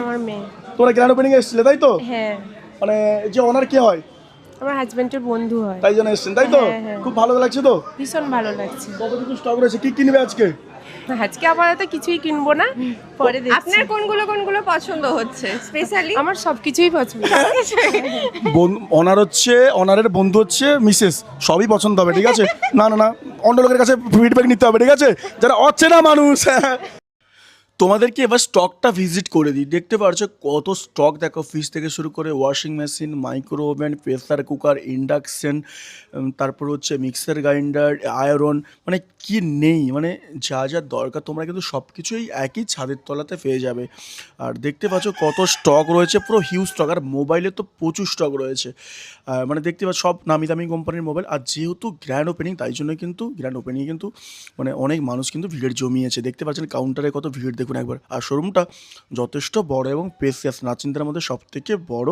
আমার মেয়ে। তোমরা গ্র্যান্ড ওপেনিং এসেছিলে তাই তো? হ্যাঁ। মানে যে ওনার কে হয়? আমার হাজবেন্ডের বন্ধু হয়। তাই জন্য এসেছেন তাই তো? হ্যাঁ, হ্যাঁ। খুব ভালো লাগছে তো? ভীষণ ভালো লাগছে। কতটুকু স্টক রয়েছে? কি কিনবে আজকে? আজকে আপাতত কিছুই কিনবো না। পরে দেখছি। আপনার কোনগুলো কোনগুলো পছন্দ হচ্ছে? স্পেশালি আমার সব কিছুই পছন্দ। বন- ওনার হচ্ছে ওনারের বন্ধু হচ্ছে মিসেস সবই পছন্দ হবে ঠিক আছে? না না না। অন্য লোকের কাছে ফিডব্যাক নিতে হবে ঠিক আছে? যারা অচেনা মানুষ তোমাদেরকে এবার স্টকটা ভিজিট করে দিই। দেখতে পারছ কত স্টক দেখো ফ্রিজ থেকে শুরু করে washing machine micro oven pressure cooker induction তারপর হচ্ছে মিক্সার গ্রাইন্ডার আয়রন মানে কি নেই? মানে যা যা দরকার, তোমরা কিন্তু সব কিছুই একই ছাদের তলাতে পেয়ে যাবে। আর দেখতে পাচ্ছ কত স্টক রয়েছে, পুরো হিউজ স্টক আর মোবাইলে তো প্রচুর স্টক রয়েছে। মানে দেখতে পাচ্ছ সব নামি দামি কোম্পানির মোবাইল আর যেহেতু গ্র্যান্ড ওপেনিং তাই জন্য কিন্তু গ্র্যান্ড ওপেনিংয়ে কিন্তু মানে অনেক মানুষ কিন্তু ভিড় জমিয়েছে। দেখতে পাচ্ছেন কাউন্টারে কত ভিড়, দেখুন। একবার। আর শোরুমটা যথেষ্ট বড় এবং পেসিয়াস নাচিন্দার মধ্যে সব থেকে বড়